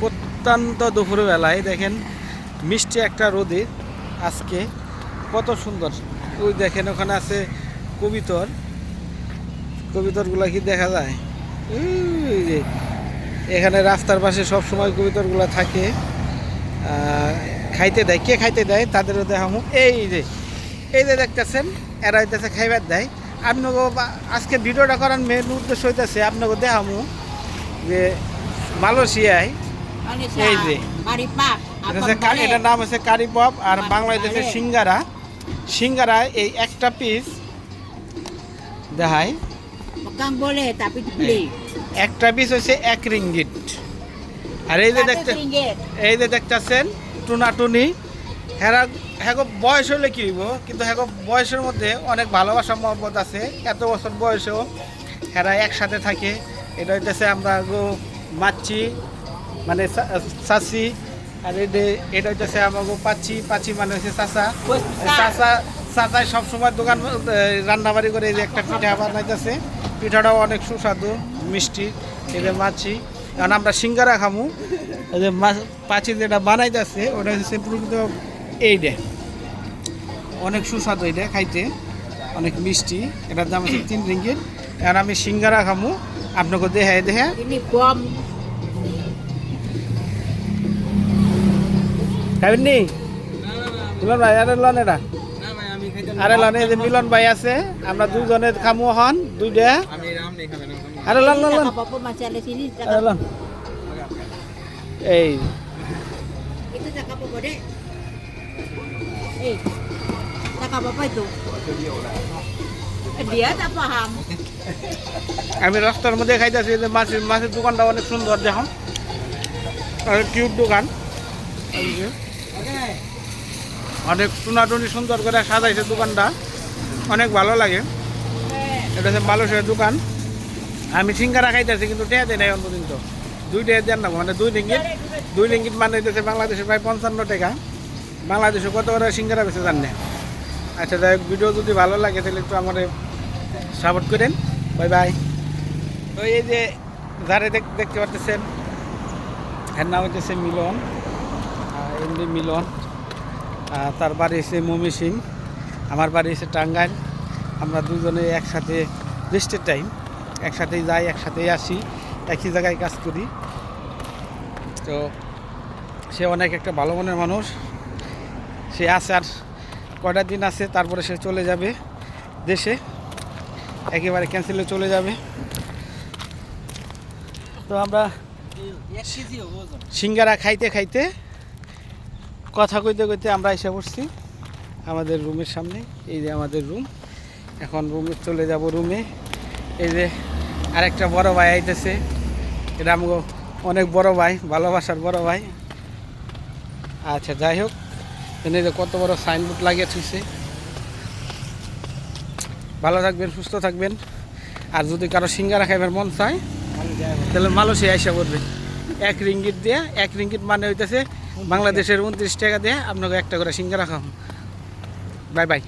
প্রত্যন্ত দুপুরবেলায় দেখেন মিষ্টি একটা রোদে আজকে কত সুন্দর। ওই দেখেন ওখানে আছে কবিতর। কবিতরগুলো কি দেখা যায়? যে, এখানে রাস্তার পাশে সব সময় কবিতরগুলো থাকে। খাইতে দেয়। কে খাইতে দেয়? তাদেরও দেখামু এই যে এই যে দেখতেছেন, এরা হইতেছে খাইবার দেয়। আপনাকে আজকে ভিডিওটা করার মেন উদ্দেশ্য হইতেছে আপনাকে দেখামু যে মালয়েশিয়ায়. এই যে। এটার নাম হচ্ছে কারি পপ। আর আমার বাংলাদেশে বলে। সিঙ্গারা। সিঙ্গারা এই একটা পিস দেখায়. একটা পিস হচ্ছে এক রিঙ্গিট আর এই যে দেখতে এই যে দেখতেছেন টুনাটুনি। হেরা হ্যাগো বয়স হলে কি হইব? কিন্তু হ্যাগো বয়সের মধ্যে অনেক ভালোবাসা মহব্বত আছে। এত বছর বয়সেও হেরা একসাথে থাকে। এটা হইতেছে আমরা গো মাচ্ছি। মানে চাচি আর এটা এটা হইতেছে আমাকে পাচ্ছি পাচ্ছি মানে হচ্ছে চাচা চাচা চাচাই সবসময় দোকান রান্নাবাড়ি করে এই যে একটা পিঠা বানাইতেছে। পিঠাটাও অনেক সুস্বাদু মিষ্টি এই যে মাছি। কারণ আমরা সিঙ্গারা খামু। যে পাচি যেটা বানাইতেছে ওটা হচ্ছে প্রকৃত এইটা অনেক সুস্বাদু এটা খাইতে অনেক মিষ্টি। এটার দাম হচ্ছে তিন রিঙ্গিট আর আমি সিঙ্গারা খামু। আপনাকে দেখাই দেখে Ini খাবেন মিলন ভাই, আরে লন এটা আরে লন, এই যে মিলন ভাই আছে, আমরা দুজনে খামু হন দুইটা আরে লন লন লন. আরে লন এই. আমি রাস্তার মধ্যে খাইতেছি মাছের মাছের দোকানটা অনেক সুন্দর দেখো কিউট দোকান। অনেক টুনাটুনি সুন্দর করে সাজাইছে দোকানটা। অনেক ভালো লাগে। এটা হচ্ছে মালয়েশিয়ার দোকান। আমি সিঙ্গারা খাইতেছি, কিন্তু টেয়া দেয় নাই অন্তদিন তো। দুই টেয়া দেন না মানে দুই রিঙ্গিট দুই রিঙ্গিট মানে হইতেছে বাংলাদেশে প্রায় পঞ্চান্ন টাকা। বাংলাদেশে কত করে সিঙ্গারা বেছে জান? আচ্ছা যাই ভিডিও যদি ভালো লাগে, তাহলে একটু আমার সাপোর্ট করেন। Bye bye. তো এই যে যারে দেখতে পাচ্ছেন এর নাম হচ্ছে মিলন। এমনি মিলন তার বাড়ি হচ্ছে মমি সিং আমার বাড়ি হচ্ছে টাঙ্গাইল। আমরা দুজনে একসাথে রেস্টের টাইম একসাথেই যাই একসাথেই আসি একই জায়গায় কাজ করি। তো সে অনেক একটা ভালো মনের মানুষ। সে আছে আর কয়টা দিন আছে তারপরে সে চলে যাবে দেশে। একেবারে ক্যান্সেলে চলে যাবে। তো আমরা সিঙ্গারা খাইতে খাইতে কথা কইতে কইতে আমরা এসে পড়ছি আমাদের রুমের সামনে, এই যে আমাদের রুম। এখন রুমে চলে যাব রুমে। এই যে আরেকটা বড় ভাই আইতেছে। এটা আমাকে অনেক বড় ভাই, ভালোবাসার বড় ভাই। আচ্ছা যাই হোক। এখানে যে কত বড় সাইনবোর্ড লাগিয়ে থুইছে। ভালো থাকবেন, সুস্থ থাকবেন। আর যদি কারও সিঙ্গারা খাইবার মন চায়, তাহলে মালয়েশিয়া আইসা করবে এক রিঙ্গিট দিয়ে, এক রিঙ্গিট মানে হইতেছে বাংলাদেশের উনত্রিশ টাকা দিয়ে আপনাকে একটা করে সিঙ্গারা খাও বাই বাই।